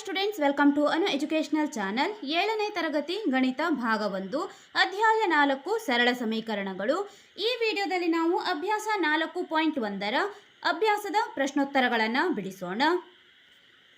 Students welcome to Anu educational channel ಏಳನೇ ತರಗತಿ ಗಣಿತ ಭಾಗ ಒಂದು, ಅಧ್ಯಾಯ ನಾಲ್ಕು, ಸರಳ ಸಮೀಕರಣಗಳು. ಈ ವಿಡಿಯೋದಲ್ಲಿ ನಾವು ಅಭ್ಯಾಸ ನಾಲ್ಕು ಪಾಯಿಂಟ್ ಒಂದರ ಅಭ್ಯಾಸದ ಪ್ರಶ್ನೋತ್ತರಗಳನ್ನು ಬಿಡಿಸೋಣ.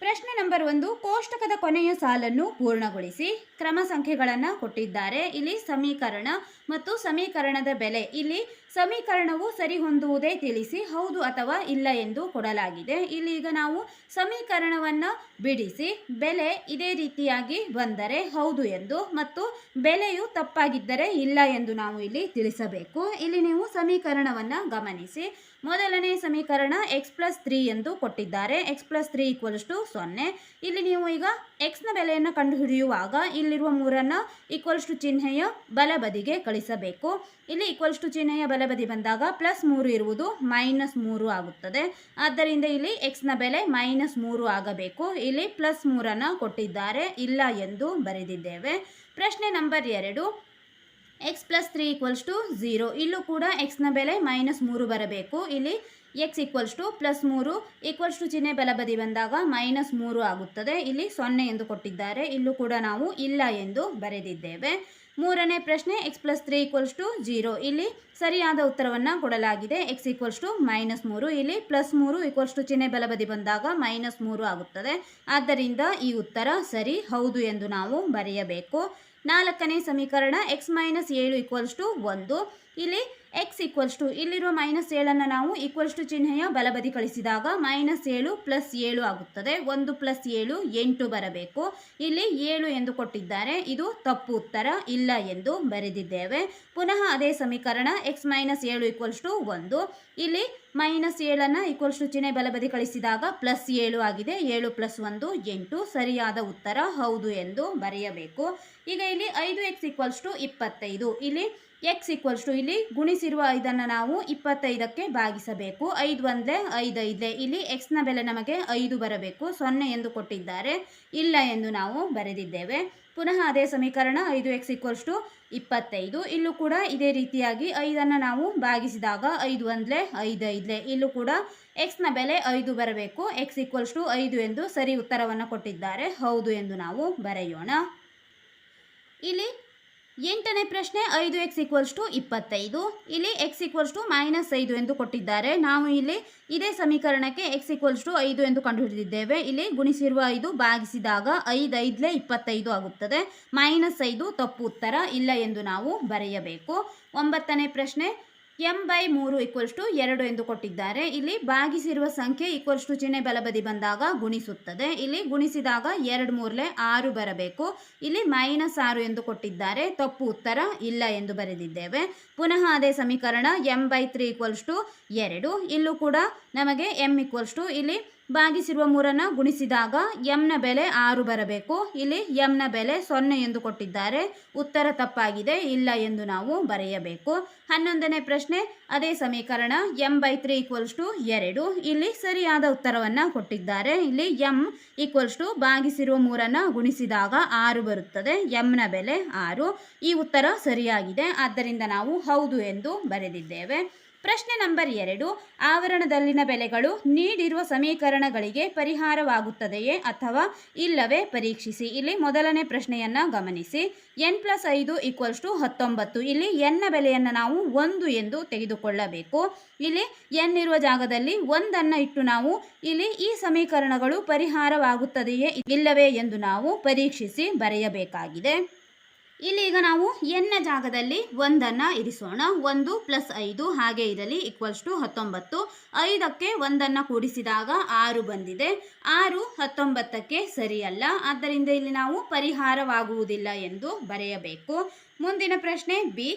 ಪ್ರಶ್ನೆ ನಂಬರ್ ಒಂದು, ಕೋಷ್ಟಕದ ಕೊನೆಯ ಸಾಲನ್ನು ಪೂರ್ಣಗೊಳಿಸಿ. ಕ್ರಮ ಸಂಖ್ಯೆಗಳನ್ನು ಕೊಟ್ಟಿದ್ದಾರೆ. ಇಲ್ಲಿ ಸಮೀಕರಣ ಮತ್ತು ಸಮೀಕರಣದ ಬೆಲೆ. ಇಲ್ಲಿ ಸಮೀಕರಣವು ಸರಿ ಹೊಂದುವುದೇ ತಿಳಿಸಿ, ಹೌದು ಅಥವಾ ಇಲ್ಲ ಎಂದು ಕೊಡಲಾಗಿದೆ. ಇಲ್ಲಿ ಈಗ ನಾವು ಸಮೀಕರಣವನ್ನು ಬಿಡಿಸಿ, ಬೆಲೆ ಇದೇ ರೀತಿಯಾಗಿ ಬಂದರೆ ಹೌದು ಎಂದು ಮತ್ತು ಬೆಲೆಯು ತಪ್ಪಾಗಿದ್ದರೆ ಇಲ್ಲ ಎಂದು ನಾವು ಇಲ್ಲಿ ತಿಳಿಸಬೇಕು. ಇಲ್ಲಿ ನೀವು ಸಮೀಕರಣವನ್ನು ಗಮನಿಸಿ. ಮೊದಲನೇ ಸಮೀಕರಣ ಎಕ್ಸ್ ಪ್ಲಸ್ ತ್ರೀ ಎಂದು ಕೊಟ್ಟಿದ್ದಾರೆ. X plus three equals to ಸೊನ್ನೆ. ಇಲ್ಲಿ ನೀವು ಈಗ ಎಕ್ಸ್ನ ಬೆಲೆಯನ್ನು ಕಂಡುಹಿಡಿಯುವಾಗ ಇಲ್ಲಿರುವ ಮೂರನ್ನು ಈಕ್ವಲ್ಸ್ ಟು ಚಿಹ್ನೆಯ ಬಲಬದಿಗೆ ಕಳಿಸಬೇಕು. ಇಲ್ಲಿ ಈಕ್ವಲ್ಸ್ ಟು ಚಿಹ್ನೆಯ ಬಲಬದಿ ಬಂದಾಗ ಪ್ಲಸ್ ಮೂರು ಇರುವುದು ಮೈನಸ್ ಮೂರು ಆಗುತ್ತದೆ. ಆದ್ದರಿಂದ ಇಲ್ಲಿ ಎಕ್ಸ್ನ ಬೆಲೆ ಮೈನಸ್ ಮೂರು ಆಗಬೇಕು. ಇಲ್ಲಿ ಪ್ಲಸ್ ಮೂರನ್ನು ಕೊಟ್ಟಿದ್ದಾರೆ. ಇಲ್ಲ ಎಂದು ಬರೆದಿದ್ದೇವೆ. ಪ್ರಶ್ನೆ ನಂಬರ್ ಎರಡು. X plus three equals to zero ಇಲ್ಲೂ ಕೂಡ ಎಕ್ಸ್ನ ಬೆಲೆ ಮೈನಸ್ ಮೂರು ಬರಬೇಕು. ಇಲ್ಲಿ ಎಕ್ಸ್ ಈಕ್ವಲ್ಸ್ ಟು ಪ್ಲಸ್ ಮೂರು ಈಕ್ವಲ್ಸ್ ಟು ಚಿಹ್ನೆ ಬಲಬದಿ ಬಂದಾಗ ಮೈನಸ್ ಮೂರು ಆಗುತ್ತದೆ. ಇಲ್ಲಿ ಸೊನ್ನೆ ಎಂದು ಕೊಟ್ಟಿದ್ದಾರೆ. ಇಲ್ಲೂ ಕೂಡ ನಾವು ಇಲ್ಲ ಎಂದು ಬರೆದಿದ್ದೇವೆ. ಮೂರನೇ ಪ್ರಶ್ನೆ x plus three equals to zero ಇಲ್ಲಿ ಸರಿಯಾದ ಉತ್ತರವನ್ನು ಕೊಡಲಾಗಿದೆ. ಎಕ್ಸ್ ಈಕ್ವಲ್ಸ್ ಟು ಮೈನಸ್ ಮೂರು. ಇಲ್ಲಿ ಪ್ಲಸ್ ಮೂರು ಈಕ್ವಲ್ಸ್ ಟು ಚಿಹ್ನೆ ಬಲಬದಿ ಬಂದಾಗ ಮೈನಸ್ ಮೂರು ಆಗುತ್ತದೆ. ಆದ್ದರಿಂದ ಈ ಉತ್ತರ ಸರಿ, ಹೌದು ಎಂದು ನಾವು ಬರೆಯಬೇಕು. ನಾಲ್ಕನೇ ಸಮೀಕರಣ ಎಕ್ಸ್ ಮೈನಸ್ ಏಳು ಈಕ್ವಲ್ಸ್ ಟು ಒಂದು. ಇಲ್ಲಿ ಎಕ್ಸ್ ಈಕ್ವಲ್ಸ್ ಟು ಇಲ್ಲಿರುವ ಮೈನಸ್ ಏಳನ್ನು ನಾವು ಈಕ್ವಲ್ಸ್ ಟು ಚಿಹ್ನೆಯ ಬಲಬದಿ ಕಳಿಸಿದಾಗ ಮೈನಸ್ ಏಳು ಪ್ಲಸ್ ಏಳು ಆಗುತ್ತದೆ. ಒಂದು ಪ್ಲಸ್ ಏಳು ಎಂಟು ಬರಬೇಕು. ಇಲ್ಲಿ ಏಳು ಎಂದು ಕೊಟ್ಟಿದ್ದಾರೆ. ಇದು ತಪ್ಪು ಉತ್ತರ ಇಲ್ಲ ಎಂದು ಬರೆದಿದ್ದೇವೆ. ಪುನಃ ಅದೇ ಸಮೀಕರಣ ಎಕ್ಸ್ ಮೈನಸ್ ಏಳು ಈಕ್ವಲ್ಸ್ ಟು ಒಂದು. ಇಲ್ಲಿ ಮೈನಸ್ ಏಳನ್ನು ಈಕ್ವಲ್ಸ್ ಟು ಚಿಹ್ನೆ ಬಲಬದಿ ಕಳಿಸಿದಾಗ ಪ್ಲಸ್ ಏಳು ಆಗಿದೆ. ಏಳು ಪ್ಲಸ್ ಒಂದು ಎಂಟು. ಸರಿಯಾದ ಉತ್ತರ ಹೌದು ಎಂದು ಬರೆಯಬೇಕು. ಈಗ ಇಲ್ಲಿ ಐದು ಎಕ್ಸ್ ಈಕ್ವಲ್ಸ್ ಟು ಇಪ್ಪತ್ತೈದು. ಇಲ್ಲಿ ಎಕ್ಸ್ ಈಕ್ವಲ್ಸ್ ಟು ಇಲ್ಲಿ ಗುಣಿಸಿರುವ ಐದನ್ನು ನಾವು ಇಪ್ಪತ್ತೈದಕ್ಕೆ ಭಾಗಿಸಬೇಕು. ಐದು ಒಂದೇ ಐದು ಐದೇ ಇಲ್ಲಿ ಎಕ್ಸ್ನ ಬೆಲೆ ನಮಗೆ ಐದು ಬರಬೇಕು. ಸೊನ್ನೆ ಎಂದು ಕೊಟ್ಟಿದ್ದಾರೆ. ಇಲ್ಲ ಎಂದು ನಾವು ಬರೆದಿದ್ದೇವೆ. ಪುನಃ ಅದೇ ಸಮೀಕರಣ ಐದು ಎಕ್ಸ್ ಈಕ್ವಲ್ಸ್ ಟು ಇಪ್ಪತ್ತೈದು. ಇಲ್ಲೂ ಕೂಡ ಇದೇ ರೀತಿಯಾಗಿ ಐದನ್ನು ನಾವು ಭಾಗಿಸಿದಾಗ ಐದು ಒಂದಲೇ ಐದು ಐದಲೇ. ಇಲ್ಲೂ ಕೂಡ ಎಕ್ಸ್ನ ಬೆಲೆ ಐದು ಬರಬೇಕು. ಎಕ್ಸ್ ಈಕ್ವಲ್ಸ್ ಟು ಐದು ಎಂದು ಸರಿ ಉತ್ತರವನ್ನು ಕೊಟ್ಟಿದ್ದಾರೆ. ಹೌದು ಎಂದು ನಾವು ಬರೆಯೋಣ. ಇಲ್ಲಿ ಎಂಟನೇ ಪ್ರಶ್ನೆ ಐದು ಎಕ್ಸ್ ಈಕ್ವಲ್ಸ್ ಟು ಇಪ್ಪತ್ತೈದು. ಇಲ್ಲಿ ಎಕ್ಸ್ ಈಕ್ವಲ್ಸ್ ಟು ಮೈನಸ್ ಐದು ಎಂದು ಕೊಟ್ಟಿದ್ದಾರೆ. ನಾವು ಇಲ್ಲಿ ಇದೇ ಸಮೀಕರಣಕ್ಕೆ ಎಕ್ಸ್ ಈಕ್ವಲ್ಸ್ ಟು ಐದು ಎಂದು ಕಂಡುಹಿಡಿದಿದ್ದೇವೆ. ಇಲ್ಲಿ ಗುಣಿಸಿರುವ ಐದು ಭಾಗಿಸಿದಾಗ ಐದು ಐದಲೇ ಇಪ್ಪತ್ತೈದು ಆಗುತ್ತದೆ. ಮೈನಸ್ ಐದು ತಪ್ಪು ಉತ್ತರ ಇಲ್ಲ ಎಂದು ನಾವು ಬರೆಯಬೇಕು. ಒಂಬತ್ತನೇ ಪ್ರಶ್ನೆ ಎಂ ಬೈ ಮೂರು ಈಕ್ವಲ್ಸ್ ಟು ಎರಡು ಎಂದು ಕೊಟ್ಟಿದ್ದಾರೆ. ಇಲ್ಲಿ ಭಾಗಿಸಿರುವ ಸಂಖ್ಯೆ ಈಕ್ವಲ್ಸ್ ಟು ಚಿಹ್ನೆ ಬಲಬದಿ ಬಂದಾಗ ಗುಣಿಸುತ್ತದೆ. ಇಲ್ಲಿ ಗುಣಿಸಿದಾಗ ಎರಡು ಮೂರಲೆ ಆರು ಬರಬೇಕು. ಇಲ್ಲಿ ಮೈನಸ್ ಆರು ಎಂದು ಕೊಟ್ಟಿದ್ದಾರೆ. ತಪ್ಪು ಉತ್ತರ ಇಲ್ಲ ಎಂದು ಬರೆದಿದ್ದೇವೆ. ಪುನಃ ಅದೇ ಸಮೀಕರಣ m by three equals to ಎರಡು. ಇಲ್ಲೂ ಕೂಡ ನಮಗೆ ಎಂ ಈಕ್ವಲ್ಸ್ ಟು ಇಲ್ಲಿ ಭಾಗಿಸಿರುವ ಮೂರನ್ನು ಗುಣಿಸಿದಾಗ ಎಂನ ಬೆಲೆ ಆರು ಬರಬೇಕು. ಇಲ್ಲಿ ಎಂನ ಬೆಲೆ ಸೊನ್ನೆ ಎಂದು ಕೊಟ್ಟಿದ್ದಾರೆ. ಉತ್ತರ ತಪ್ಪಾಗಿದೆ, ಇಲ್ಲ ಎಂದು ನಾವು ಬರೆಯಬೇಕು. ಹನ್ನೊಂದನೇ ಪ್ರಶ್ನೆ, ಅದೇ ಸಮೀಕರಣ m by three equals to ಎರಡು. ಇಲ್ಲಿ ಸರಿಯಾದ ಉತ್ತರವನ್ನು ಕೊಟ್ಟಿದ್ದಾರೆ. ಇಲ್ಲಿ ಎಂ ಈಕ್ವಲ್ಸ್ ಟು ಭಾಗಿಸಿರುವ ಮೂರನ್ನು ಗುಣಿಸಿದಾಗ ಆರು ಬರುತ್ತದೆ. ಎಂನ ಬೆಲೆ ಆರು. ಈ ಉತ್ತರ ಸರಿಯಾಗಿದೆ. ಆದ್ದರಿಂದ ನಾವು ಹೌದು ಎಂದು ಬರೆದಿದ್ದೇವೆ. ಪ್ರಶ್ನೆ ನಂಬರ್ ಎರಡು, ಆವರಣದಲ್ಲಿನ ಬೆಲೆಗಳು ನೀಡಿರುವ ಸಮೀಕರಣಗಳಿಗೆ ಪರಿಹಾರವಾಗುತ್ತದೆಯೇ ಅಥವಾ ಇಲ್ಲವೇ? ಪರೀಕ್ಷಿಸಿ. ಇಲ್ಲಿ ಮೊದಲನೇ ಪ್ರಶ್ನೆಯನ್ನು ಗಮನಿಸಿ. ಎನ್ ಪ್ಲಸ್ ಐದು ಈಕ್ವಲ್ಸ್ ಟು ಹತ್ತೊಂಬತ್ತು. ಇಲ್ಲಿ ಎನ್ನ ಬೆಲೆಯನ್ನು ನಾವು ಒಂದು ಎಂದು ತೆಗೆದುಕೊಳ್ಳಬೇಕು. ಇಲ್ಲಿ ಎನ್ ಇರುವ ಜಾಗದಲ್ಲಿ ಒಂದನ್ನು ಇಟ್ಟು ನಾವು ಇಲ್ಲಿ ಈ ಸಮೀಕರಣಗಳು ಪರಿಹಾರವಾಗುತ್ತದೆಯೇ ಇಲ್ಲವೇ ಎಂದು ನಾವು ಪರೀಕ್ಷಿಸಿ ಬರೆಯಬೇಕಾಗಿದೆ. ಇಲ್ಲಿ ಈಗ ನಾವು ಎನ್ನ ಜಾಗದಲ್ಲಿ ಒಂದನ್ನು ಇರಿಸೋಣ. ಒಂದು ಪ್ಲಸ್ ಐದು ಹಾಗೆ ಇದರಲ್ಲಿ ಈಕ್ವಲ್ಸ್ ಟು ಹತ್ತೊಂಬತ್ತು. ಐದಕ್ಕೆ ಒಂದನ್ನು ಕೂಡಿಸಿದಾಗ ಆರು ಬಂದಿದೆ. ಆರು ಹತ್ತೊಂಬತ್ತಕ್ಕೆ ಸರಿಯಲ್ಲ. ಆದ್ದರಿಂದ ಇಲ್ಲಿ ನಾವು ಪರಿಹಾರವಾಗುವುದಿಲ್ಲ ಎಂದು ಬರೆಯಬೇಕು. ಮುಂದಿನ ಪ್ರಶ್ನೆ ಬಿ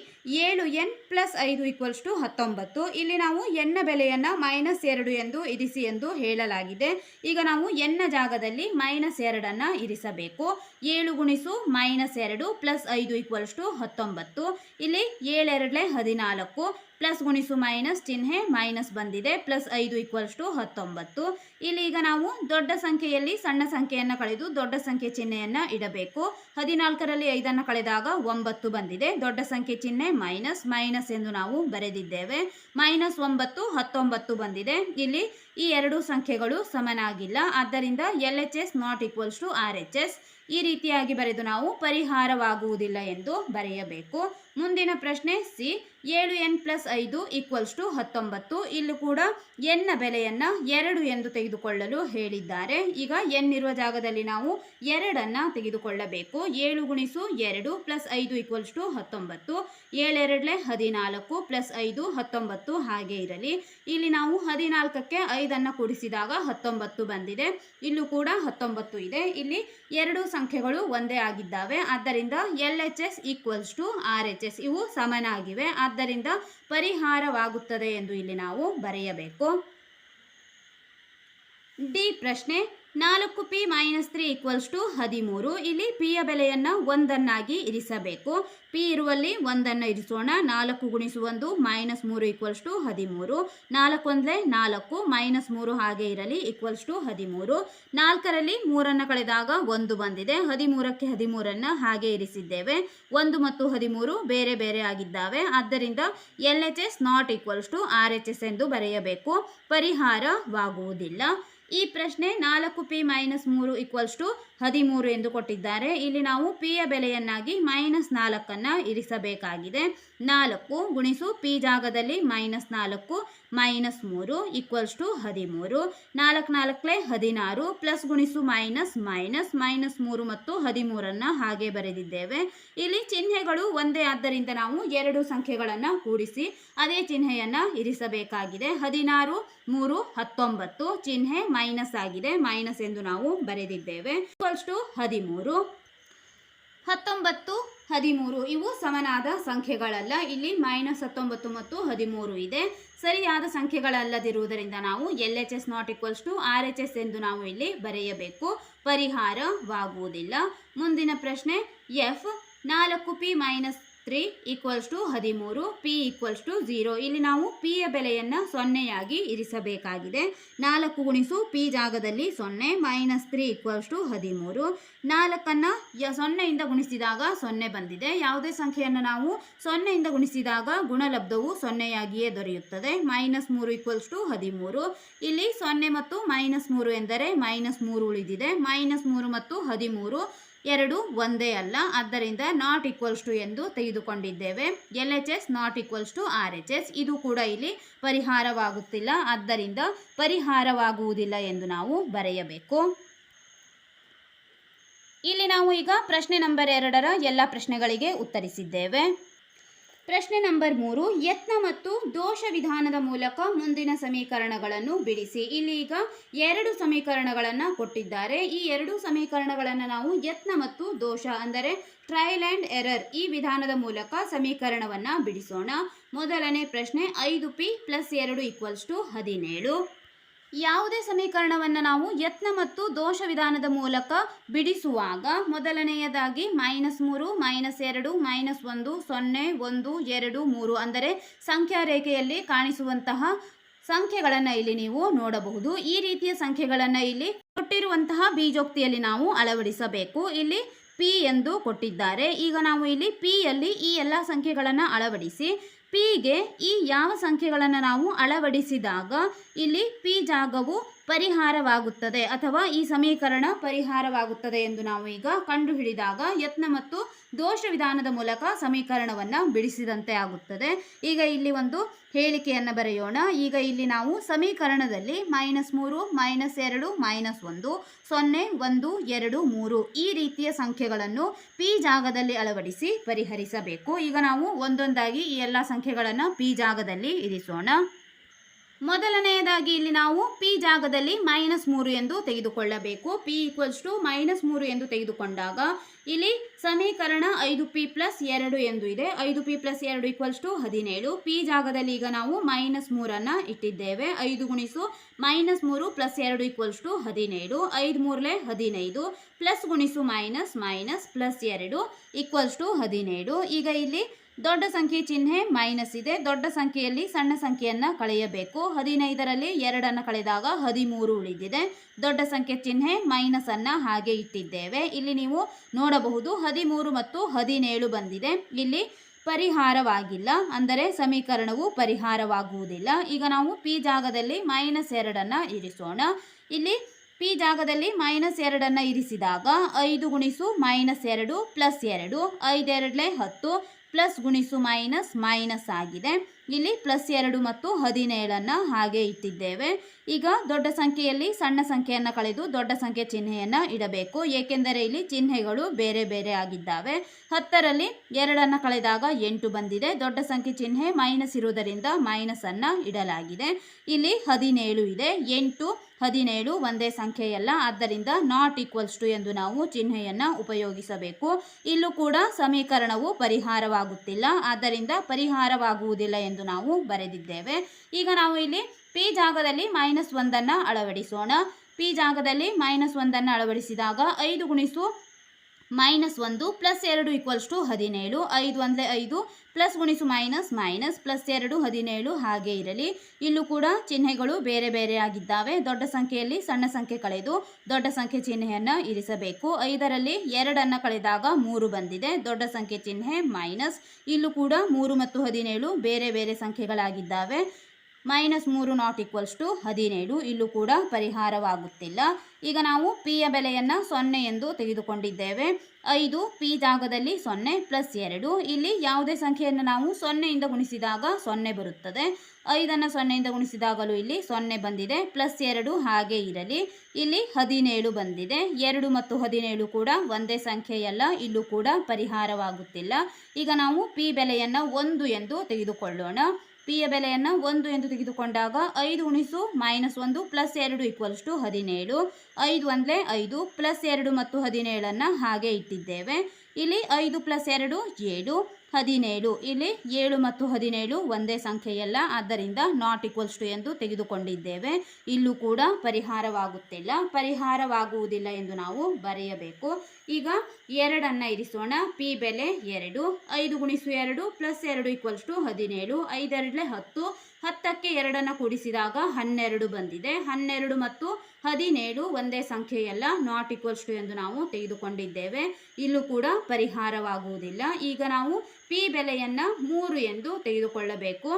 ಏಳು ಎನ್ ಪ್ಲಸ್ ಐದು ಈಕ್ವಲ್ಸ್ ಟು ಹತ್ತೊಂಬತ್ತು. ಇಲ್ಲಿ ನಾವು ಎನ್ನ ಬೆಲೆಯನ್ನು ಮೈನಸ್ ಎರಡು ಎಂದು ಇರಿಸಿ ಎಂದು ಹೇಳಲಾಗಿದೆ. ಈಗ ನಾವು ಎನ್ನ ಜಾಗದಲ್ಲಿ ಮೈನಸ್ ಎರಡನ್ನು ಇರಿಸಬೇಕು. ಏಳು ಗುಣಿಸು ಮೈನಸ್ ಎರಡು ಪ್ಲಸ್ ಐದು ಈಕ್ವಲ್ಸ್ ಟು ಹತ್ತೊಂಬತ್ತು. ಇಲ್ಲಿ ಏಳೆರಡಲೆ ಹದಿನಾಲ್ಕು. ಪ್ಲಸ್ ಗುಣಿಸು ಮೈನಸ್ ಚಿಹ್ನೆ ಮೈನಸ್ ಬಂದಿದೆ, ಪ್ಲಸ್ ಐದು ಈಕ್ವಲ್ಸ್ ಟು ಹತ್ತೊಂಬತ್ತು. ಇಲ್ಲಿ ಈಗ ನಾವು ದೊಡ್ಡ ಸಂಖ್ಯೆಯಲ್ಲಿ ಸಣ್ಣ ಸಂಖ್ಯೆಯನ್ನು ಕಳೆದು ದೊಡ್ಡ ಸಂಖ್ಯೆ ಚಿಹ್ನೆಯನ್ನು ಇಡಬೇಕು. ಹದಿನಾಲ್ಕರಲ್ಲಿ ಐದನ್ನು ಕಳೆದಾಗ ಒಂಬತ್ತು ಬಂದಿದೆ, ದೊಡ್ಡ ಸಂಖ್ಯೆ ಚಿಹ್ನೆ ಮೈನಸ್ ಮೈನಸ್ ಎಂದು ನಾವು ಬರೆದಿದ್ದೇವೆ. ಮೈನಸ್ ಒಂಬತ್ತು, ಹತ್ತೊಂಬತ್ತು ಬಂದಿದೆ. ಇಲ್ಲಿ ಈ ಎರಡು ಸಂಖ್ಯೆಗಳು ಸಮನಾಗಿಲ್ಲ. ಆದ್ದರಿಂದ L H S not equals to R H S ಈ ರೀತಿಯಾಗಿ ಬರೆದು ನಾವು ಪರಿಹಾರವಾಗುವುದಿಲ್ಲ ಎಂದು ಬರೆಯಬೇಕು. ಮುಂದಿನ ಪ್ರಶ್ನೆ ಸಿ. ಏಳು ಎನ್ ಪ್ಲಸ್ ಐದು ಈಕ್ವಲ್ಸ್ ಟು ಹತ್ತೊಂಬತ್ತು. ಇಲ್ಲೂ ಕೂಡ ಎನ್ನ ಬೆಲೆಯನ್ನು ಎರಡು ಎಂದು ತೆಗೆದುಕೊಳ್ಳಲು ಹೇಳಿದ್ದಾರೆ. ಈಗ ಎನ್ ಇರುವ ಜಾಗದಲ್ಲಿ ನಾವು ಎರಡನ್ನು ತೆಗೆದುಕೊಳ್ಳಬೇಕು. ಏಳು ಗುಣಿಸು ಎರಡು ಪ್ಲಸ್ ಐದು ಈಕ್ವಲ್ಸ್ ಟು ಹತ್ತೊಂಬತ್ತು. ಏಳೆರಡಲೆ ಹದಿನಾಲ್ಕು ಪ್ಲಸ್ ಐದು ಹತ್ತೊಂಬತ್ತು. ಹಾಗೆ ಇರಲಿ. ಇಲ್ಲಿ ನಾವು ಹದಿನಾಲ್ಕಕ್ಕೆ ಐದನ್ನು ಕೂಡಿಸಿದಾಗ ಹತ್ತೊಂಬತ್ತು ಬಂದಿದೆ. ಇಲ್ಲೂ ಕೂಡ ಹತ್ತೊಂಬತ್ತು ಇದೆ. ಇಲ್ಲಿ ಎರಡು ಸಂಖ್ಯೆಗಳು ಒಂದೇ ಆಗಿದ್ದಾವೆ. ಆದ್ದರಿಂದ L H S equals to R H S. ಇವು ಸಮನಾಗಿವೆ. ಆದ್ದರಿಂದ ಪರಿಹಾರವಾಗುತ್ತದೆ ಎಂದು ಇಲ್ಲಿ ನಾವು ಬರೆಯಬೇಕು. ಡಿ ಪ್ರಶ್ನೆ ನಾಲ್ಕು p minus three equals to ಹದಿಮೂರು. ಇಲ್ಲಿ ಪಿಯ ಬೆಲೆಯನ್ನು ಒಂದನ್ನಾಗಿ ಇರಿಸಬೇಕು. ಪಿ ಇರುವಲ್ಲಿ ಒಂದನ್ನು ಇರಿಸೋಣ. ನಾಲ್ಕು ಗುಣಿಸು ಒಂದು ಮೈನಸ್ ಮೂರು ಈಕ್ವಲ್ಸ್ ಟು ಹದಿಮೂರು. ನಾಲ್ಕು ಅಂದರೆ ನಾಲ್ಕು, ಮೈನಸ್ ಮೂರು ಹಾಗೆ ಇರಲಿ, ಈಕ್ವಲ್ಸ್ ಟು ಹದಿಮೂರು. ನಾಲ್ಕರಲ್ಲಿ ಮೂರನ್ನು ಕಳೆದಾಗ ಒಂದು ಬಂದಿದೆ. ಹದಿಮೂರಕ್ಕೆ ಹದಿಮೂರನ್ನು ಹಾಗೆ ಇರಿಸಿದ್ದೇವೆ. ಒಂದು ಮತ್ತು ಹದಿಮೂರು ಬೇರೆ ಬೇರೆ ಆಗಿದ್ದಾವೆ. ಆದ್ದರಿಂದ L H S not equals to R H S ಎಂದು ಬರೆಯಬೇಕು. ಪರಿಹಾರವಾಗುವುದಿಲ್ಲ. ಈ ಪ್ರಶ್ನೆ ನಾಲ್ಕು ಪಿ ಮೈನಸ್ ಮೂರು ಈಕ್ವಲ್ಸ್ ಟು ಹದಿಮೂರು ಎಂದು ಕೊಟ್ಟಿದ್ದಾರೆ. ಇಲ್ಲಿ ನಾವು ಪಿಯ ಬೆಲೆಯನ್ನಾಗಿ ಮೈನಸ್ ನಾಲ್ಕನ್ನು ಇರಿಸಬೇಕಾಗಿದೆ. ನಾಲ್ಕು ಗುಣಿಸು ಪಿ ಜಾಗದಲ್ಲಿ ಮೈನಸ್ ನಾಲ್ಕು, ಮೈನಸ್ ಮೂರು ಈಕ್ವಲ್ಸ್ ಟು ಹದಿಮೂರು. ನಾಲ್ಕು ನಾಲ್ಕಲೇ ಹದಿನಾರು ಪ್ಲಸ್ ಗುಣಿಸು ಮೈನಸ್ ಮೈನಸ್ ಮೈನಸ್ ಮೂರು ಮತ್ತು ಹದಿಮೂರನ್ನು ಹಾಗೆ ಬರೆದಿದ್ದೇವೆ. ಇಲ್ಲಿ ಚಿಹ್ನೆಗಳು ಒಂದೇ ಆದ್ದರಿಂದ ನಾವು ಎರಡು ಸಂಖ್ಯೆಗಳನ್ನು ಕೂಡಿಸಿ ಅದೇ ಚಿಹ್ನೆಯನ್ನು ಇರಿಸಬೇಕಾಗಿದೆ. ಹದಿನಾರು, ಮೂರು, ಹತ್ತೊಂಬತ್ತು ಚಿಹ್ನೆ ಮೈನಸ್ ಆಗಿದೆ. ಮೈನಸ್ ಎಂದು ನಾವು ಬರೆದಿದ್ದೇವೆ. ಈಕ್ವಲ್ಸ್ ಟು ಹದಿಮೂರು. ಹತ್ತೊಂಬತ್ತು, ಹದಿಮೂರು. ಇವು ಸಮನಾದ ಸಂಖ್ಯೆಗಳಲ್ಲ. ಇಲ್ಲಿ ಮೈನಸ್ ಹತ್ತೊಂಬತ್ತು ಮತ್ತು ಹದಿಮೂರು ಇದೆ. ಸರಿಯಾದ ಸಂಖ್ಯೆಗಳಲ್ಲದಿರುವುದರಿಂದ ನಾವು L H S not equals to R H S ಎಂದು ನಾವು ಇಲ್ಲಿ ಬರೆಯಬೇಕು. ಪರಿಹಾರವಾಗುವುದಿಲ್ಲ. ಮುಂದಿನ ಪ್ರಶ್ನೆ ಎಫ್ ನಾಲ್ಕು p minus three equals to ಹದಿಮೂರು, ಪಿ ಈಕ್ವಲ್ಸ್ ಟು ಝೀರೋ. ಇಲ್ಲಿ ನಾವು ಪಿಯ ಬೆಲೆಯನ್ನು ಸೊನ್ನೆಯಾಗಿ ಇರಿಸಬೇಕಾಗಿದೆ. ನಾಲ್ಕು ಗುಣಿಸು ಪಿ ಜಾಗದಲ್ಲಿ ಸೊನ್ನೆ ಮೈನಸ್ ತ್ರೀ ಈಕ್ವಲ್ಸ್ ಟು ಹದಿಮೂರು. ನಾಲ್ಕನ್ನು ಯ ಸೊನ್ನೆಯಿಂದ ಗುಣಿಸಿದಾಗ ಸೊನ್ನೆ ಬಂದಿದೆ. ಯಾವುದೇ ಸಂಖ್ಯೆಯನ್ನು ನಾವು ಸೊನ್ನೆಯಿಂದ ಗುಣಿಸಿದಾಗ ಗುಣಲಬ್ಧವು ಸೊನ್ನೆಯಾಗಿಯೇ ದೊರೆಯುತ್ತದೆ. ಮೈನಸ್ ಮೂರು ಈಕ್ವಲ್ಸ್ ಟು ಹದಿಮೂರು. ಇಲ್ಲಿ ಸೊನ್ನೆ ಮತ್ತು ಮೈನಸ್ ಮೂರು ಎಂದರೆ ಮೈನಸ್ ಮೂರು ಉಳಿದಿದೆ. ಮೈನಸ್ ಮೂರು ಮತ್ತು ಹದಿಮೂರು ಎರಡು ಒಂದೇ ಅಲ್ಲ. ಆದ್ದರಿಂದ ನಾಟ್ ಈಕ್ವಲ್ಸ್ ಟು ಎಂದು ತೆಗೆದುಕೊಂಡಿದ್ದೇವೆ. L H S not equals to R H S ಇದು ಕೂಡ ಇಲ್ಲಿ ಪರಿಹಾರವಾಗುತ್ತಿಲ್ಲ. ಆದ್ದರಿಂದ ಪರಿಹಾರವಾಗುವುದಿಲ್ಲ ಎಂದು ನಾವು ಬರೆಯಬೇಕು. ಇಲ್ಲಿ ನಾವು ಈಗ ಪ್ರಶ್ನೆ ನಂಬರ್ ಎರಡರ ಎಲ್ಲ ಪ್ರಶ್ನೆಗಳಿಗೆ ಉತ್ತರಿಸಿದ್ದೇವೆ. ಪ್ರಶ್ನೆ ನಂಬರ್ ಮೂರು, ಯತ್ನ ಮತ್ತು ದೋಷ ವಿಧಾನದ ಮೂಲಕ ಮುಂದಿನ ಸಮೀಕರಣಗಳನ್ನು ಬಿಡಿಸಿ. ಇಲ್ಲಿ ಈಗ ಎರಡು ಸಮೀಕರಣಗಳನ್ನು ಕೊಟ್ಟಿದ್ದಾರೆ. ಈ ಎರಡು ಸಮೀಕರಣಗಳನ್ನು ನಾವು ಯತ್ನ ಮತ್ತು ದೋಷ ಅಂದರೆ ಟ್ರಯಲ್ ಆ್ಯಂಡ್ ಎರರ್ ಈ ವಿಧಾನದ ಮೂಲಕ ಸಮೀಕರಣವನ್ನು ಬಿಡಿಸೋಣ. ಮೊದಲನೇ ಪ್ರಶ್ನೆ ಐದು ಪಿ ಪ್ಲಸ್ ಎರಡು ಈಕ್ವಲ್ಸ್ ಟು ಹದಿನೇಳು. ಯಾವುದೇ ಸಮೀಕರಣವನ್ನು ನಾವು ಯತ್ನ ಮತ್ತು ದೋಷ ವಿಧಾನದ ಮೂಲಕ ಬಿಡಿಸುವಾಗ ಮೊದಲನೆಯದಾಗಿ ಮೈನಸ್ ಮೂರು, ಮೈನಸ್ ಎರಡು, ಮೈನಸ್ ಒಂದು, ಸೊನ್ನೆ, ಒಂದು, ಎರಡು, ಮೂರು ಅಂದರೆ ಸಂಖ್ಯಾ ರೇಖೆಯಲ್ಲಿ ಕಾಣಿಸುವಂತಹ ಸಂಖ್ಯೆಗಳನ್ನು ಇಲ್ಲಿ ನೀವು ನೋಡಬಹುದು. ಈ ರೀತಿಯ ಸಂಖ್ಯೆಗಳನ್ನು ಇಲ್ಲಿ ಕೊಟ್ಟಿರುವಂತಹ ಬೀಜೋಕ್ತಿಯಲ್ಲಿ ನಾವು ಅಳವಡಿಸಬೇಕು. ಇಲ್ಲಿ ಪಿ ಎಂದು ಕೊಟ್ಟಿದ್ದಾರೆ. ಈಗ ನಾವು ಇಲ್ಲಿ ಪಿಯಲ್ಲಿ ಈ ಎಲ್ಲ ಸಂಖ್ಯೆಗಳನ್ನು ಅಳವಡಿಸಿ ಪಿಗೆ ಈ ಯಾವ ಸಂಖ್ಯೆಗಳನ್ನು ನಾವು ಅಳವಡಿಸಿದಾಗ ಇಲ್ಲಿ ಪಿ ಜಾಗವು ಪರಿಹಾರವಾಗುತ್ತದೆ ಅಥವಾ ಈ ಸಮೀಕರಣ ಪರಿಹಾರವಾಗುತ್ತದೆ ಎಂದು ನಾವು ಈಗ ಕಂಡುಹಿಡಿದಾಗ ಯತ್ನ ಮತ್ತು ದೋಷ ವಿಧಾನದ ಮೂಲಕ ಸಮೀಕರಣವನ್ನು ಬಿಡಿಸಿದಂತೆ ಆಗುತ್ತದೆ. ಈಗ ಇಲ್ಲಿ ಒಂದು ಹೇಳಿಕೆಯನ್ನು ಬರೆಯೋಣ. ಈಗ ಇಲ್ಲಿ ನಾವು ಸಮೀಕರಣದಲ್ಲಿ ಮೈನಸ್ ಮೂರು ಮೈನಸ್ ಎರಡು ಮೈನಸ್ ಒಂದು, ಸೊನ್ನೆ, ಒಂದು, ಎರಡು, ಮೂರು ಈ ರೀತಿಯ ಸಂಖ್ಯೆಗಳನ್ನು ಪಿ ಜಾಗದಲ್ಲಿ ಅಳವಡಿಸಿ ಪರಿಹರಿಸಬೇಕು. ಈಗ ನಾವು ಒಂದೊಂದಾಗಿ ಈ ಎಲ್ಲ ಸಂಖ್ಯೆಗಳನ್ನು ಪಿ ಜಾಗದಲ್ಲಿ ಇರಿಸೋಣ. ಮೊದಲನೆಯದಾಗಿ ಇಲ್ಲಿ ನಾವು ಪಿ ಜಾಗದಲ್ಲಿ ಮೈನಸ್ ಮೂರು ಎಂದು ತೆಗೆದುಕೊಳ್ಳಬೇಕು. ಪಿ ಈಕ್ವಲ್ಸ್ ಟು ಮೈನಸ್ ಮೂರು ಎಂದು ತೆಗೆದುಕೊಂಡಾಗ ಇಲ್ಲಿ ಸಮೀಕರಣ ಐದು ಪಿ ಪ್ಲಸ್ ಎರಡು ಎಂದು ಇದೆ. ಐದು ಪಿ ಪ್ಲಸ್ ಎರಡು ಈಕ್ವಲ್ಸ್ ಟು ಹದಿನೇಳು. ಪಿ ಜಾಗದಲ್ಲಿ ಈಗ ನಾವು ಮೈನಸ್ ಮೂರನ್ನು ಇಟ್ಟಿದ್ದೇವೆ. ಐದು ಗುಣಿಸು ಮೈನಸ್ ಮೂರು ಪ್ಲಸ್ ಎರಡು ಈಕ್ವಲ್ಸ್ ಟು ಹದಿನೇಳು. ಐದು ಮೂರಲೆ ಹದಿನೈದು. ಪ್ಲಸ್ ಗುಣಿಸು ಮೈನಸ್ ಮೈನಸ್ ಪ್ಲಸ್ ಎರಡು ಈಕ್ವಲ್ಸ್ ಟು ಹದಿನೇಳು. ಈಗ ಇಲ್ಲಿ ದೊಡ್ಡ ಸಂಖ್ಯೆ ಚಿಹ್ನೆ ಮೈನಸ್ ಇದೆ. ದೊಡ್ಡ ಸಂಖ್ಯೆಯಲ್ಲಿ ಸಣ್ಣ ಸಂಖ್ಯೆಯನ್ನು ಕಳೆಯಬೇಕು. ಹದಿನೈದರಲ್ಲಿ ಎರಡನ್ನು ಕಳೆದಾಗ ಹದಿಮೂರು ಉಳಿದಿದೆ. ದೊಡ್ಡ ಸಂಖ್ಯೆ ಚಿಹ್ನೆ ಮೈನಸ್ ಅನ್ನ ಹಾಗೆ ಇಟ್ಟಿದ್ದೇವೆ. ಇಲ್ಲಿ ನೀವು ನೋಡಬಹುದು ಹದಿಮೂರು ಮತ್ತು ಹದಿನೇಳು ಬಂದಿದೆ. ಇಲ್ಲಿ ಪರಿಹಾರವಾಗಿಲ್ಲ. ಅಂದರೆ ಸಮೀಕರಣವು ಪರಿಹಾರವಾಗುವುದಿಲ್ಲ. ಈಗ ನಾವು ಪಿ ಜಾಗದಲ್ಲಿ ಮೈನಸ್ ಎರಡನ್ನು ಇರಿಸೋಣ. ಇಲ್ಲಿ ಪಿ ಜಾಗದಲ್ಲಿ ಮೈನಸ್ ಎರಡನ್ನು ಇರಿಸಿದಾಗ ಐದು ಗುಣಿಸು ಮೈನಸ್ ಎರಡು ಪ್ಲಸ್ ಎರಡು. ಐದೆರಡಲೇ ಹತ್ತು. ಪ್ಲಸ್ ಗುಣಿಸು ಮೈನಸ್ ಮೈನಸ್ ಆಗಿದೆ. ಇಲ್ಲಿ ಪ್ಲಸ್ ಎರಡು ಮತ್ತು ಹದಿನೇಳನ್ನು ಹಾಗೆ ಇಟ್ಟಿದ್ದೇವೆ. ಈಗ ದೊಡ್ಡ ಸಂಖ್ಯೆಯಲ್ಲಿ ಸಣ್ಣ ಸಂಖ್ಯೆಯನ್ನು ಕಳೆದು ದೊಡ್ಡ ಸಂಖ್ಯೆ ಚಿಹ್ನೆಯನ್ನು ಇಡಬೇಕು. ಏಕೆಂದರೆ ಇಲ್ಲಿ ಚಿಹ್ನೆಗಳು ಬೇರೆ ಬೇರೆ ಆಗಿದ್ದಾವೆ. ಹತ್ತರಲ್ಲಿ ಎರಡನ್ನು ಕಳೆದಾಗ ಎಂಟು ಬಂದಿದೆ. ದೊಡ್ಡ ಸಂಖ್ಯೆ ಚಿಹ್ನೆ ಮೈನಸ್ ಇರುವುದರಿಂದ ಮೈನಸನ್ನು ಇಡಲಾಗಿದೆ. ಇಲ್ಲಿ ಹದಿನೇಳು ಇದೆ. ಎಂಟು ಹದಿನೇಳು ಒಂದೇ ಸಂಖ್ಯೆಯಲ್ಲ, ಆದ್ದರಿಂದ ನಾಟ್ ಈಕ್ವಲ್ಸ್ ಟು ಎಂದು ನಾವು ಚಿಹ್ನೆಯನ್ನು ಉಪಯೋಗಿಸಬೇಕು. ಇಲ್ಲೂ ಕೂಡ ಸಮೀಕರಣವು ಪರಿಹಾರವಾಗುತ್ತಿಲ್ಲ, ಆದ್ದರಿಂದ ಪರಿಹಾರವಾಗುವುದಿಲ್ಲ ಎಂದು ನಾವು ಬರೆದಿದ್ದೇವೆ. ಈಗ ನಾವು ಇಲ್ಲಿ ಪಿ ಜಾಗದಲ್ಲಿ ಮೈನಸ್ ಒಂದನ್ನು ಅಳವಡಿಸೋಣ. ಪಿ ಜಾಗದಲ್ಲಿ ಮೈನಸ್ ಒಂದನ್ನು ಅಳವಡಿಸಿದಾಗ ಐದು ಗುಣಿಸು ಮೈನಸ್ ಒಂದು ಪ್ಲಸ್ ಎರಡು ಈಕ್ವಲ್ಸ್ ಟು ಹದಿನೇಳು. ಐದು ಒಂದಲೇ ಐದು, ಪ್ಲಸ್ ಗುಣಿಸು ಮೈನಸ್ ಮೈನಸ್, ಪ್ಲಸ್ ಎರಡು ಹದಿನೇಳು. ಹಾಗೆ ಇರಲಿ. ಇಲ್ಲೂ ಕೂಡ ಚಿಹ್ನೆಗಳು ಬೇರೆ ಬೇರೆ ಆಗಿದ್ದಾವೆ. ದೊಡ್ಡ ಸಂಖ್ಯೆಯಲ್ಲಿ ಸಣ್ಣ ಸಂಖ್ಯೆ ಕಳೆದು ದೊಡ್ಡ ಸಂಖ್ಯೆ ಚಿಹ್ನೆಯನ್ನು ಇರಿಸಬೇಕು. ಐದರಲ್ಲಿ ಎರಡನ್ನು ಕಳೆದಾಗ ಮೂರು ಬಂದಿದೆ. ದೊಡ್ಡ ಸಂಖ್ಯೆ ಚಿಹ್ನೆ ಮೈನಸ್. ಇಲ್ಲೂ ಕೂಡ ಮೂರು ಮತ್ತು ಹದಿನೇಳು ಬೇರೆ ಬೇರೆ ಸಂಖ್ಯೆಗಳಾಗಿದ್ದಾವೆ. ಮೈನಸ್ ಮೂರು ನಾಟ್ ಈಕ್ವಲ್ಸ್ ಟು ಹದಿನೇಳು. ಇಲ್ಲೂ ಕೂಡ ಪರಿಹಾರವಾಗುತ್ತಿಲ್ಲ. ಈಗ ನಾವು ಪಿಯ ಬೆಲೆಯನ್ನು ಸೊನ್ನೆ ಎಂದು ತೆಗೆದುಕೊಂಡಿದ್ದೇವೆ. ಐದು ಪಿ ಜಾಗದಲ್ಲಿ ಸೊನ್ನೆ ಪ್ಲಸ್ ಎರಡು. ಇಲ್ಲಿ ಯಾವುದೇ ಸಂಖ್ಯೆಯನ್ನು ನಾವು ಸೊನ್ನೆಯಿಂದ ಗುಣಿಸಿದಾಗ ಸೊನ್ನೆ ಬರುತ್ತದೆ. ಐದನ್ನು ಸೊನ್ನೆಯಿಂದ ಗುಣಿಸಿದಾಗಲೂ ಇಲ್ಲಿ ಸೊನ್ನೆ ಬಂದಿದೆ. ಪ್ಲಸ್ ಎರಡು ಹಾಗೆ ಇರಲಿ. ಇಲ್ಲಿ ಹದಿನೇಳು ಬಂದಿದೆ. ಎರಡು ಮತ್ತು ಹದಿನೇಳು ಕೂಡ ಒಂದೇ ಸಂಖ್ಯೆಯಲ್ಲ. ಇಲ್ಲೂ ಕೂಡ ಪರಿಹಾರವಾಗುತ್ತಿಲ್ಲ. ಈಗ ನಾವು ಪಿ ಬೆಲೆಯನ್ನು ಒಂದು ಎಂದು ತೆಗೆದುಕೊಳ್ಳೋಣ. ಪಿಯ ಬೆಲೆಯನ್ನು ಒಂದು ಎಂದು ತೆಗೆದುಕೊಂಡಾಗ ಐದು ಉಣಿಸು ಮೈನಸ್ ಒಂದು ಪ್ಲಸ್ ಎರಡು ಈಕ್ವಲ್ಸ್ ಟು ಹದಿನೇಳು. ಐದು ಅಂದರೆ ಐದು ಪ್ಲಸ್ ಎರಡು ಮತ್ತು ಹದಿನೇಳನ್ನು ಹಾಗೆ ಇಟ್ಟಿದ್ದೇವೆ. ಇಲ್ಲಿ ಐದು ಪ್ಲಸ್ ಎರಡು, ಏಳು, ಹದಿನೇಳು. ಇಲ್ಲಿ ಏಳು ಮತ್ತು ಹದಿನೇಳು ಒಂದೇ ಸಂಖ್ಯೆಯಲ್ಲ. ಆದ್ದರಿಂದ ನಾಟ್ ಈಕ್ವಲ್ಸ್ ಟು ಎಂದು ತೆಗೆದುಕೊಂಡಿದ್ದೇವೆ. ಇಲ್ಲೂ ಕೂಡ ಪರಿಹಾರವಾಗುತ್ತಿಲ್ಲ. ಪರಿಹಾರವಾಗುವುದಿಲ್ಲ ಎಂದು ನಾವು ಬರೆಯಬೇಕು. ಈಗ ಎರಡನ್ನು ಇರಿಸೋಣ. ಪಿ ಬೆಲೆ ಎರಡು, ಐದು ಗುಣಿಸು ಎರಡು, ಪ್ಲಸ್ ಎರಡು ಈಕ್ವಲ್ಸ್ ಟು ಹದಿನೇಳು, ಐದೆರಡಲೆ ಹತ್ತು. ಹತ್ತಕ್ಕೆ ಎರಡನ್ನು ಕೂಡಿಸಿದಾಗ ಹನ್ನೆರಡು ಬಂದಿದೆ. ಹನ್ನೆರಡು ಮತ್ತು ಹದಿನೇಳು ಒಂದೇ ಸಂಖ್ಯೆಯಲ್ಲ ನಾಟ್ ಈಕ್ವಲ್ಸ್ ಟು ಎಂದು ನಾವು ತೆಗೆದುಕೊಂಡಿದ್ದೇವೆ. ಇಲ್ಲೂ ಕೂಡ ಪರಿಹಾರವಾಗುವುದಿಲ್ಲ. ಈಗ ನಾವು ಪಿ ಬೆಲೆಯನ್ನು ಮೂರು ಎಂದು ತೆಗೆದುಕೊಳ್ಳಬೇಕು.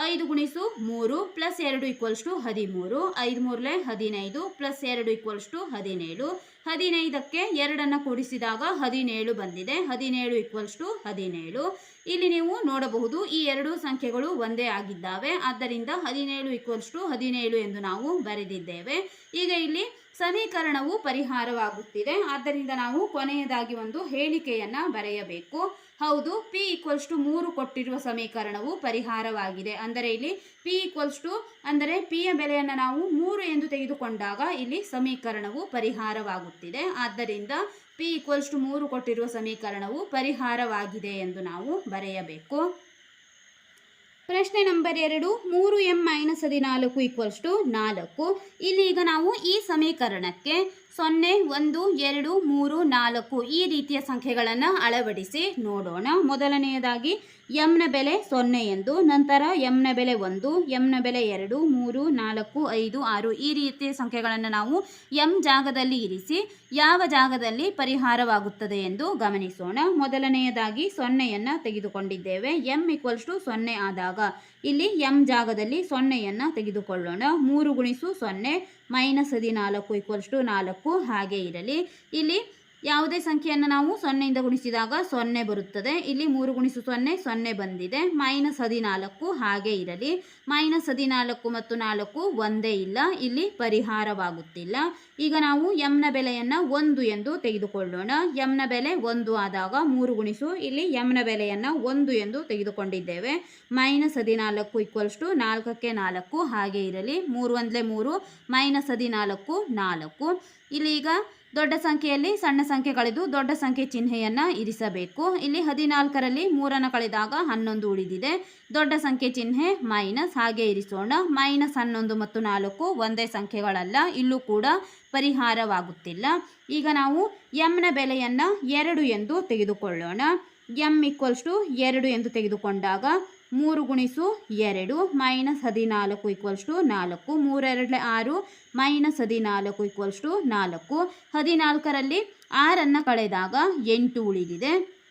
ಐದು ಗುಣಿಸು ಮೂರು ಪ್ಲಸ್ ಎರಡು ಈಕ್ವಲ್ಸ್ ಟು ಹದಿಮೂರು. ಐದು ಮೂರಲೆ ಹದಿನೈದು ಪ್ಲಸ್ ಎರಡು ಈಕ್ವಲ್ಸ್ ಟು ಹದಿನೇಳು. ಹದಿನೈದಕ್ಕೆ ಎರಡನ್ನು ಕೂಡಿಸಿದಾಗ ಹದಿನೇಳು ಬಂದಿದೆ. ಹದಿನೇಳು ಈಕ್ವಲ್ಸ್ ಟು ಹದಿನೇಳು. ಇಲ್ಲಿ ನೀವು ನೋಡಬಹುದು ಈ ಎರಡು ಸಂಖ್ಯೆಗಳು ಒಂದೇ ಆಗಿದ್ದಾವೆ. ಆದ್ದರಿಂದ ಹದಿನೇಳು ಈಕ್ವಲ್ಸ್ ಟು ಹದಿನೇಳು ಎಂದು ನಾವು ಬರೆದಿದ್ದೇವೆ. ಈಗ ಇಲ್ಲಿ ಸಮೀಕರಣವು ಪರಿಹಾರವಾಗುತ್ತಿದೆ. ಆದ್ದರಿಂದ ನಾವು ಕೊನೆಯದಾಗಿ ಒಂದು ಹೇಳಿಕೆಯನ್ನು ಬರೆಯಬೇಕು. ಹೌದು ಪಿ ಈಕ್ವಲ್ಸ್ ಟು ಮೂರು ಕೊಟ್ಟಿರುವ ಸಮೀಕರಣವು ಪರಿಹಾರವಾಗಿದೆ. ಅಂದರೆ ಇಲ್ಲಿ ಪಿ ಈಕ್ವಲ್ಸ್ ಟು ಅಂದರೆ ಪಿಯ ಬೆಲೆಯನ್ನು ನಾವು ಮೂರು ಎಂದು ತೆಗೆದುಕೊಂಡಾಗ ಇಲ್ಲಿ ಸಮೀಕರಣವು ಪರಿಹಾರವಾಗುತ್ತಿದೆ. ಆದ್ದರಿಂದ ಪಿ ಈಕ್ವಲ್ಸ್ ಟು ಮೂರು ಕೊಟ್ಟಿರುವ ಸಮೀಕರಣವು ಪರಿಹಾರವಾಗಿದೆ ಎಂದು ನಾವು ಬರೆಯಬೇಕು. ಪ್ರಶ್ನೆ ನಂಬರ್ ಎರಡು, ಮೂರು ಎಂ ಮೈನಸ್ ಹದಿನಾಲ್ಕು ಈಕ್ವಲ್ಸ್ ಟು ನಾಲ್ಕು. ಇಲ್ಲಿ ಈಗ ನಾವು ಈ ಸಮೀಕರಣಕ್ಕೆ ಸೊನ್ನೆ, ಒಂದು, ಎರಡು, ಮೂರು, ನಾಲ್ಕು ಈ ರೀತಿಯ ಸಂಖ್ಯೆಗಳನ್ನು ಅಳವಡಿಸಿ ನೋಡೋಣ. ಮೊದಲನೆಯದಾಗಿ ಎಂನ ಬೆಲೆ ಸೊನ್ನೆ ಎಂದು, ನಂತರ ಎಂನ ಬೆಲೆ ಒಂದು ಎಂನ ಬೆಲೆ ಎರಡು, ಮೂರು, ನಾಲ್ಕು, ಐದು, ಆರು ಈ ರೀತಿಯ ಸಂಖ್ಯೆಗಳನ್ನು ನಾವು ಎಂ ಜಾಗದಲ್ಲಿ ಇರಿಸಿ ಯಾವ ಜಾಗದಲ್ಲಿ ಪರಿಹಾರವಾಗುತ್ತದೆ ಎಂದು ಗಮನಿಸೋಣ. ಮೊದಲನೆಯದಾಗಿ ಸೊನ್ನೆಯನ್ನು ತೆಗೆದುಕೊಂಡಿದ್ದೇವೆ. ಎಂ ಈಕ್ವಲ್ಸ್ ಟು ಸೊನ್ನೆ ಆದಾಗ ಇಲ್ಲಿ ಎಂ ಜಾಗದಲ್ಲಿ ಸೊನ್ನೆಯನ್ನು ತೆಗೆದುಕೊಳ್ಳೋಣ. ಮೂರು ಗುಣಿಸು ಸೊನ್ನೆ, ಮೈನಸ್ ಹದಿನಾಲ್ಕು ಈಕ್ವಲ್ಸ್ ಟು ನಾಲ್ಕು, ಹಾಗೆ ಇರಲಿ. ಇಲ್ಲಿ ಯಾವುದೇ ಸಂಖ್ಯೆಯನ್ನು ನಾವು ಸೊನ್ನೆಯಿಂದ ಗುಣಿಸಿದಾಗ ಸೊನ್ನೆ ಬರುತ್ತದೆ. ಇಲ್ಲಿ ಮೂರು ಗುಣಿಸು ಸೊನ್ನೆ ಸೊನ್ನೆ ಬಂದಿದೆ. ಮೈನಸ್ ಹದಿನಾಲ್ಕು ಹಾಗೆ ಇರಲಿ. ಮೈನಸ್ ಹದಿನಾಲ್ಕು ಮತ್ತು ನಾಲ್ಕು ಒಂದೇ ಇಲ್ಲ. ಇಲ್ಲಿ ಪರಿಹಾರವಾಗುತ್ತಿಲ್ಲ. ಈಗ ನಾವು ಯಮ್ನ ಬೆಲೆಯನ್ನು ಒಂದು ಎಂದು ತೆಗೆದುಕೊಳ್ಳೋಣ. ಯಮ್ನ ಬೆಲೆ ಒಂದು ಆದಾಗ ಮೂರು ಗುಣಿಸು. ಇಲ್ಲಿ ಯಮ್ನ ಬೆಲೆಯನ್ನು ಒಂದು ಎಂದು ತೆಗೆದುಕೊಂಡಿದ್ದೇವೆ. ಮೈನಸ್ ಹದಿನಾಲ್ಕು ಈಕ್ವಲ್ಸ್ ಟು ನಾಲ್ಕಕ್ಕೆ ನಾಲ್ಕು ಹಾಗೆ ಇರಲಿ. ಮೂರು ಒಂದಲೇ ಮೂರು, ಮೈನಸ್ ಹದಿನಾಲ್ಕು ನಾಲ್ಕು. ಇಲ್ಲಿ ಈಗ ದೊಡ್ಡ ಸಂಖ್ಯೆಯಲ್ಲಿ ಸಣ್ಣ ಸಂಖ್ಯೆ ಕಳೆದು ದೊಡ್ಡ ಸಂಖ್ಯೆ ಚಿಹ್ನೆಯನ್ನು ಇರಿಸಬೇಕು. ಇಲ್ಲಿ ಹದಿನಾಲ್ಕರಲ್ಲಿ ಮೂರನ್ನು ಕಳೆದಾಗ ಹನ್ನೊಂದು ಉಳಿದಿದೆ. ದೊಡ್ಡ ಸಂಖ್ಯೆ ಚಿಹ್ನೆ ಮೈನಸ್, ಹಾಗೆ ಇರಿಸೋಣ. ಮೈನಸ್ ಹನ್ನೊಂದು ಮತ್ತು ನಾಲ್ಕು ಒಂದೇ ಸಂಖ್ಯೆಗಳಲ್ಲ, ಇಲ್ಲೂ ಕೂಡ ಪರಿಹಾರವಾಗುತ್ತಿಲ್ಲ. ಈಗ ನಾವು ಎಮ್ನ ಬೆಲೆಯನ್ನು ಎರಡು ಎಂದು ತೆಗೆದುಕೊಳ್ಳೋಣ. ಎಂ ಈಕ್ವಲ್ಸ್ ಟು ಎರಡು ಎಂದು ತೆಗೆದುಕೊಂಡಾಗ ಮೂರು ಗುಣಿಸು ಎರಡು, ಮೈನಸ್ ಹದಿನಾಲ್ಕು ಈಕ್ವಲ್ಸ್ ಟು ನಾಲ್ಕು. ಮೂರೆರಡಲೆ ಆರು, ಮೈನಸ್ ಹದಿನಾಲ್ಕು ಈಕ್ವಲ್ಸ್ ಟು ನಾಲ್ಕು. ಹದಿನಾಲ್ಕರಲ್ಲಿ ಆರನ್ನು ಕಳೆದಾಗ ಎಂಟು ಉಳಿದಿದೆ.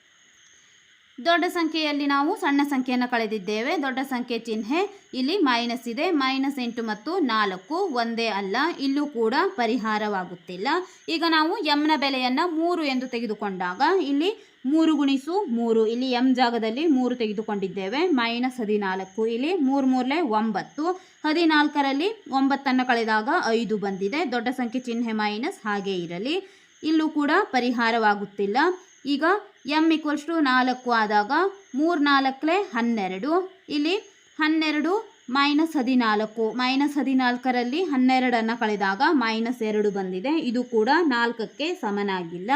ದೊಡ್ಡ ಸಂಖ್ಯೆಯಲ್ಲಿ ನಾವು ಸಣ್ಣ ಸಂಖ್ಯೆಯನ್ನು ಕಳೆದಿದ್ದೇವೆ. ದೊಡ್ಡ ಸಂಖ್ಯೆ ಚಿಹ್ನೆ ಇಲ್ಲಿ ಮೈನಸ್ ಇದೆ. ಮೈನಸ್ ಎಂಟು ಮತ್ತು ನಾಲ್ಕು ಒಂದೇ ಅಲ್ಲ. ಇಲ್ಲೂ ಕೂಡ ಪರಿಹಾರವಾಗುತ್ತಿಲ್ಲ. ಈಗ ನಾವು ಎಮ್ನ ಬೆಲೆಯನ್ನು ಮೂರು ಎಂದು ತೆಗೆದುಕೊಂಡಾಗ ಇಲ್ಲಿ ಮೂರು ಗುಣಿಸು ಮೂರು. ಇಲ್ಲಿ ಎಂ ಜಾಗದಲ್ಲಿ ಮೂರು ತೆಗೆದುಕೊಂಡಿದ್ದೇವೆ. ಮೈನಸ್ ಹದಿನಾಲ್ಕು. ಇಲ್ಲಿ ಮೂರು ಮೂರಲೆ ಒಂಬತ್ತು. ಹದಿನಾಲ್ಕರಲ್ಲಿ ಒಂಬತ್ತನ್ನು ಕಳೆದಾಗ ಐದು ಬಂದಿದೆ. ದೊಡ್ಡ ಸಂಖ್ಯೆ ಚಿಹ್ನೆ ಮೈನಸ್ ಹಾಗೆ ಇರಲಿ. ಇಲ್ಲೂ ಕೂಡ ಪರಿಹಾರವಾಗುತ್ತಿಲ್ಲ. ಈಗ ಎಂ ಈಕ್ವಲ್ಸ್ ಟು ನಾಲ್ಕು ಆದಾಗ ಮೂರು ನಾಲ್ಕಲೆ ಹನ್ನೆರಡು. ಇಲ್ಲಿ ಹನ್ನೆರಡು ಮೈನಸ್ ಹದಿನಾಲ್ಕು. ಮೈನಸ್ ಹದಿನಾಲ್ಕರಲ್ಲಿ ಹನ್ನೆರಡನ್ನು ಕಳೆದಾಗ ಮೈನಸ್ ಎರಡು ಬಂದಿದೆ. ಇದು ಕೂಡ ನಾಲ್ಕಕ್ಕೆ ಸಮನಾಗಿಲ್ಲ.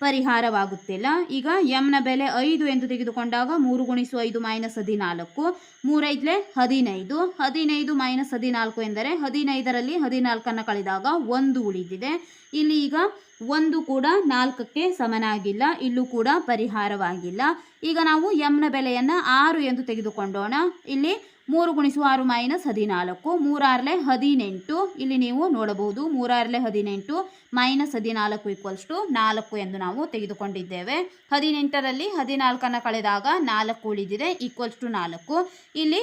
ಪರಿಹಾರವಾಗುತ್ತಿಲ್ಲ. ಈಗ ಯಮ್ನ ಬೆಲೆ ಐದು ಎಂದು ತೆಗೆದುಕೊಂಡಾಗ ಮೂರು ಗುಣಿಸು ಐದು ಮೈನಸ್ ಹದಿನಾಲ್ಕು. ಮೂರೈದ್ಲೆ ಹದಿನೈದು. ಹದಿನೈದು ಮೈನಸ್ ಹದಿನಾಲ್ಕು ಎಂದರೆ ಹದಿನೈದರಲ್ಲಿ ಹದಿನಾಲ್ಕನ್ನು ಕಳೆದಾಗ ಒಂದು ಉಳಿದಿದೆ. ಇಲ್ಲಿ ಈಗ ಒಂದು ಕೂಡ ನಾಲ್ಕಕ್ಕೆ ಸಮನಾಗಿಲ್ಲ. ಇಲ್ಲೂ ಕೂಡ ಪರಿಹಾರವಾಗಿಲ್ಲ. ಈಗ ನಾವು ಯಮ್ನ ಬೆಲೆಯನ್ನು ಆರು ಎಂದು ತೆಗೆದುಕೊಂಡೋಣ. ಇಲ್ಲಿ ಮೂರು ಗುಣಿಸು ಆರು ಮೈನಸ್ ಹದಿನಾಲ್ಕು, ಮೂರಾರಲೆ ಹದಿನೆಂಟು. ಇಲ್ಲಿ ನೀವು ನೋಡಬಹುದು ಮೂರಾರಲೆ ಹದಿನೆಂಟು ಮೈನಸ್ ಹದಿನಾಲ್ಕು ಈಕ್ವಲ್ಸ್ ಟು ನಾಲ್ಕು ಎಂದು ನಾವು ತೆಗೆದುಕೊಂಡಿದ್ದೇವೆ. ಹದಿನೆಂಟರಲ್ಲಿ ಹದಿನಾಲ್ಕನ್ನು ಕಳೆದಾಗ ನಾಲ್ಕು ಉಳಿದಿದೆ ಈಕ್ವಲ್ಸ್ ಟು ನಾಲ್ಕು. ಇಲ್ಲಿ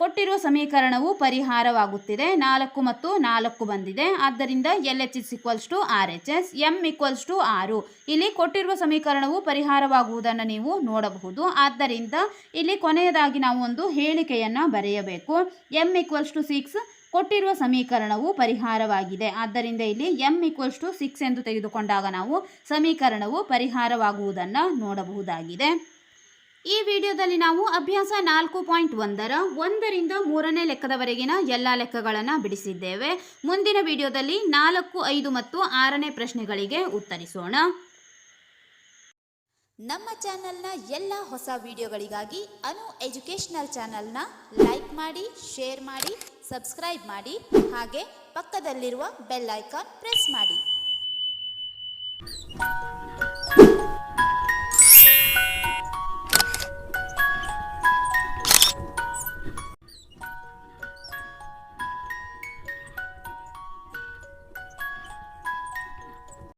ಕೊಟ್ಟಿರುವ ಸಮೀಕರಣವು ಪರಿಹಾರವಾಗುತ್ತಿದೆ. ನಾಲ್ಕು ಮತ್ತು ನಾಲ್ಕು ಬಂದಿದೆ. ಆದ್ದರಿಂದ L H S equals to R H S m equals to ಆರು ಇಲ್ಲಿ ಕೊಟ್ಟಿರುವ ಸಮೀಕರಣವು ಪರಿಹಾರವಾಗುವುದನ್ನು ನೀವು ನೋಡಬಹುದು. ಆದ್ದರಿಂದ ಇಲ್ಲಿ ಕೊನೆಯದಾಗಿ ನಾವು ಒಂದು ಹೇಳಿಕೆಯನ್ನು ಬರೆಯಬೇಕು. ಎಂ ಈಕ್ವಲ್ಸ್ ಟು ಸಿಕ್ಸ್ ಕೊಟ್ಟಿರುವ ಸಮೀಕರಣವು ಪರಿಹಾರವಾಗಿದೆ. ಆದ್ದರಿಂದ ಇಲ್ಲಿ ಎಂ ಈಕ್ವಲ್ಸ್ ಟು ಸಿಕ್ಸ್ ಎಂದು ತೆಗೆದುಕೊಂಡಾಗ ನಾವು ಸಮೀಕರಣವು ಪರಿಹಾರವಾಗುವುದನ್ನು ನೋಡಬಹುದಾಗಿದೆ. ಈ ವಿಡಿಯೋದಲ್ಲಿ ನಾವು ಅಭ್ಯಾಸ ನಾಲ್ಕು ಪಾಯಿಂಟ್ ಒಂದರ ಒಂದರಿಂದ ಮೂರನೇ ಲೆಕ್ಕದವರೆಗಿನ ಎಲ್ಲ ಲೆಕ್ಕಗಳನ್ನು ಬಿಡಿಸಿದ್ದೇವೆ. ಮುಂದಿನ ವಿಡಿಯೋದಲ್ಲಿ ನಾಲ್ಕು, ಐದು ಮತ್ತು ಆರನೇ ಪ್ರಶ್ನೆಗಳಿಗೆ ಉತ್ತರಿಸೋಣ. ನಮ್ಮ ಚಾನೆಲ್ನ ಎಲ್ಲ ಹೊಸ ವಿಡಿಯೋಗಳಿಗಾಗಿ ಅನು ಎಜುಕೇಷನಲ್ ಚಾನೆಲ್ನ ಲೈಕ್ ಮಾಡಿ, ಶೇರ್ ಮಾಡಿ, ಸಬ್ಸ್ಕ್ರೈಬ್ ಮಾಡಿ, ಹಾಗೆ ಪಕ್ಕದಲ್ಲಿರುವ ಬೆಲ್ ಐಕಾನ್ ಪ್ರೆಸ್ ಮಾಡಿ.